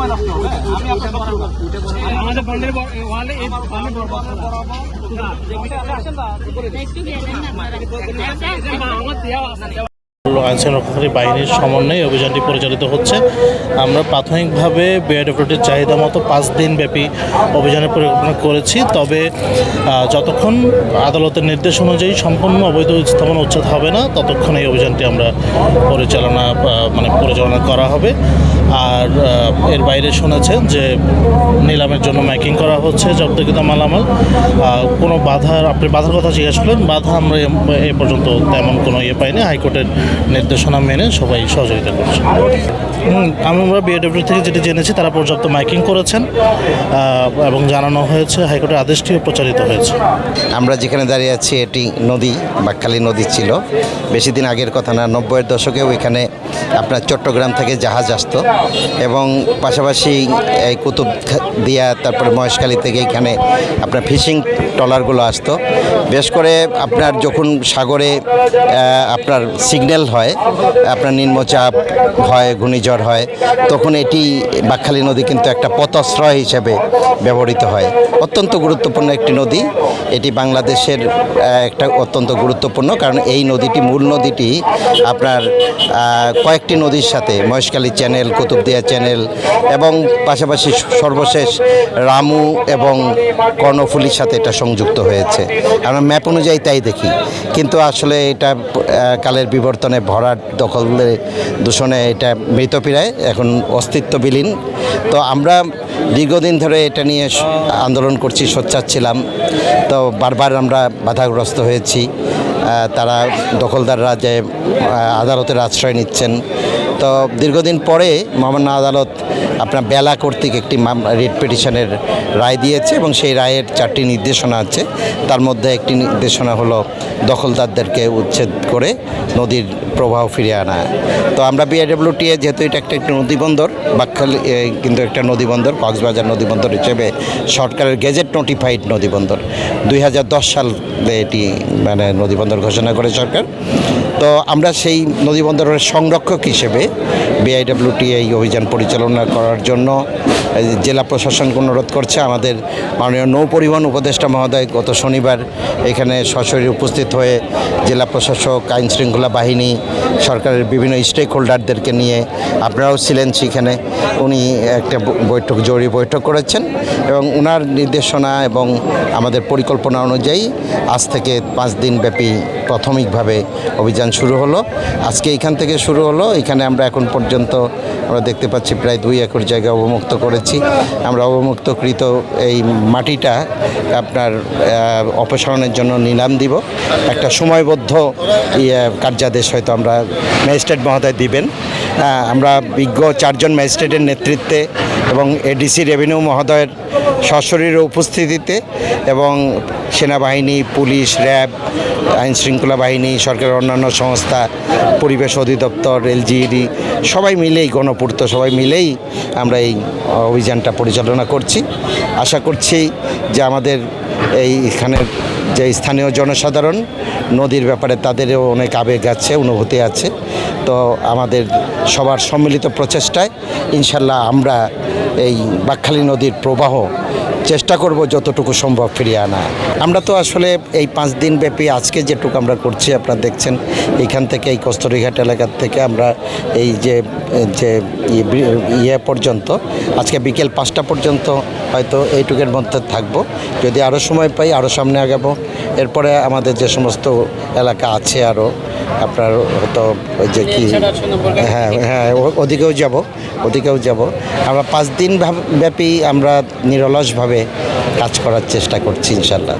সময় নষ্ট হবে আমি আপনার। আমাদের বন্ডের ওয়ালে এই বন্ডের বরবাদ আমার দেওয়া আছে আইনশৃঙ্খলা রক্ষাকারী বাহিনীর সমন্বয়ে অভিযানটি পরিচালিত হচ্ছে। আমরা প্রাথমিকভাবে বিআরডব্লিউটির চাহিদা মতো পাঁচ দিন ব্যাপী অভিযানের পরিকল্পনা করেছি। তবে যতক্ষণ আদালতের নির্দেশ অনুযায়ী সম্পূর্ণ অবৈধ স্থাপন উচ্ছেদ হবে না, ততক্ষণ এই অভিযানটি আমরা পরিচালনা মানে পরিচালনা করা হবে। আর এর বাইরে শুনেছেন যে নিলামের জন্য ম্যাকিং করা হচ্ছে জব্দকৃত মালামাল। কোনো বাধার, আপনি বাধার কথা জিজ্ঞেস করলেন, বাধা আমরা এ পর্যন্ত তেমন কোনো ইয়ে পাইনি। হাইকোর্টের নির্দেশনা মেনে সবাই সহযোগিতা করছে। আমরা বিএডব্লিউ থেকে যেটি জেনেছি, তারা পর্যাপ্ত মাইকিং করেছেন এবং জানানো হয়েছে, হাইকোর্টের আদেশটিও প্রচারিত হয়েছে। আমরা যেখানে দাঁড়িয়ে আছি, এটি নদী, বাকখালী নদী ছিল। বেশি দিন আগের কথা না, নব্বইয়ের দশকেও এখানে আপনার চট্টগ্রাম থেকে জাহাজ আসতো এবং পাশাপাশি এই কুতুব দিয়া, তারপরে মহেশখালী থেকে এখানে আপনার ফিশিং ট্রলারগুলো আসতো। বেশ করে আপনার যখন সাগরে আপনার সিগন্যাল হয়, আপনার নিম্নচাপ হয়, ঘূর্ণিঝড় হয়, তখন এটি বাকখালী নদী কিন্তু একটা পথশ্রয় হিসেবে ব্যবহৃত হয়। অত্যন্ত গুরুত্বপূর্ণ একটি নদী। এটি বাংলাদেশের একটা অত্যন্ত গুরুত্বপূর্ণ কারণ এই নদীটি মূল নদীটি আপনার কয়েকটি নদীর সাথে, মহেশখালী চ্যানেল, কুতুবদিয়া চ্যানেল এবং পাশাপাশি সর্বশেষ রামু এবং কর্ণফুলির সাথে এটা সংযুক্ত হয়েছে। আমরা ম্যাপ অনুযায়ী তাই দেখি। কিন্তু আসলে এটা কালের বিবর্তনে ভরাট দখলে দূষণে এটা মৃতপ্রায় এখন অস্তিত্ব বিলীন। তো আমরা দীর্ঘদিন ধরে এটা নিয়ে আন্দোলন করছি, সোচ্চার ছিলাম। তো বারবার আমরা বাধাগ্রস্ত হয়েছি। তারা দখলদাররা যে আদালতের আশ্রয় নিচ্ছেন। তো দীর্ঘদিন পরে মহামান্য আদালত আপনার বেলা কর্তৃক একটি রিট পিটিশনের রায় দিয়েছে এবং সেই রায়ের চারটি নির্দেশনা আছে। তার মধ্যে একটি নির্দেশনা হলো দখলদারদেরকে উচ্ছেদ করে নদীর প্রবাহ ফিরিয়ে আনা। তো আমরা বিআইডব্লিউটিএ যেহেতু এটা একটা একটি নদীবন্দর, বাকখালি কিন্তু একটা নদীবন্দর, কক্সবাজার নদীবন্দর হিসেবে সরকারের গেজেট নোটিফাইড নদীবন্দর। দুই হাজার দশ সালে এটি মানে নদীবন্দর ঘোষণা করে সরকার। তো আমরা সেই নদীবন্দরের সংরক্ষক হিসেবে বিআইডব্লিউটি এই অভিযান পরিচালনা করার জন্য জেলা প্রশাসনকে অনুরোধ করছে, আমাদের মাননীয় নৌ পরিবহন উপদেষ্টা মহোদয় গত শনিবার এখানে সশরীরে উপস্থিত হয়ে জেলা প্রশাসক, আইন শৃঙ্খলা বাহিনী, সরকারের বিভিন্ন স্টেক হোল্ডারদেরকে নিয়ে, আপনারাও ছিলেন সেখানে, উনি একটা বৈঠক, জরুরি বৈঠক করেছেন এবং ওনার নির্দেশনা এবং আমাদের পরিকল্পনা অনুযায়ী আজ থেকে পাঁচ দিন ব্যাপী প্রাথমিকভাবে অভিযান শুরু হলো। আজকে এখান থেকে শুরু হলো। এখানে আমরা এখন পর্যন্ত আমরা দেখতে পাচ্ছি প্রায় দুই একর জায়গা অবমুক্ত করেছি। আমরা অবমুক্তকৃত এই মাটিটা আপনার অপসারণের জন্য নিলাম দিব। একটা সময়বদ্ধ ইয়ে কার্যাদেশ হয়তো আমরা ম্যাজিস্ট্রেট মহোদয় দিবেন। আমরা বিজ্ঞ চারজন ম্যাজিস্ট্রেটের নেতৃত্বে এবং এডিসি রেভিনিউ মহোদয়ের সশরীরে উপস্থিতিতে এবং সেনাবাহিনী, পুলিশ, র্যাব আইন শৃঙ্খলা বাহিনী, সরকারের অন্যান্য সংস্থা, পরিবেশ অধিদপ্তর, এলজিইডি, সবাই মিলেই গণপূর্ত, সবাই মিলেই আমরা এই অভিযানটা পরিচালনা করছি। আশা করছি যে আমাদের এইখানের যে স্থানীয় জনসাধারণ, নদীর ব্যাপারে তাদেরও অনেক আবেগ আছে, অনুভূতি আছে। তো আমাদের সবার সম্মিলিত প্রচেষ্টায় ইনশাল্লাহ আমরা এই বাকখালী নদীর প্রবাহ চেষ্টা করব যতটুকু সম্ভব ফিরিয়ে আনা। আমরা তো আসলে এই পাঁচ দিন ব্যাপী আজকে যেটুকু আমরা করছি, আপনারা দেখছেন, এখান থেকে এই কস্তরিঘাট এলাকার থেকে আমরা এই যে যে ইয়ে ইয়ে পর্যন্ত, আজকে বিকেল পাঁচটা পর্যন্ত হয়তো এইটুকের মধ্যে থাকব। যদি আরও সময় পাই আরও সামনে আগাবো। এরপরে আমাদের যে সমস্ত এলাকা আছে আরও, আপনার হয়তো ওই যে কি হ্যাঁ হ্যাঁ ওদিকেও যাব ওদিকেও যাব। আমরা পাঁচ দিন ব্যাপী আমরা নিরলসভাবে কাজ করার চেষ্টা করছি ইনশাল্লাহ।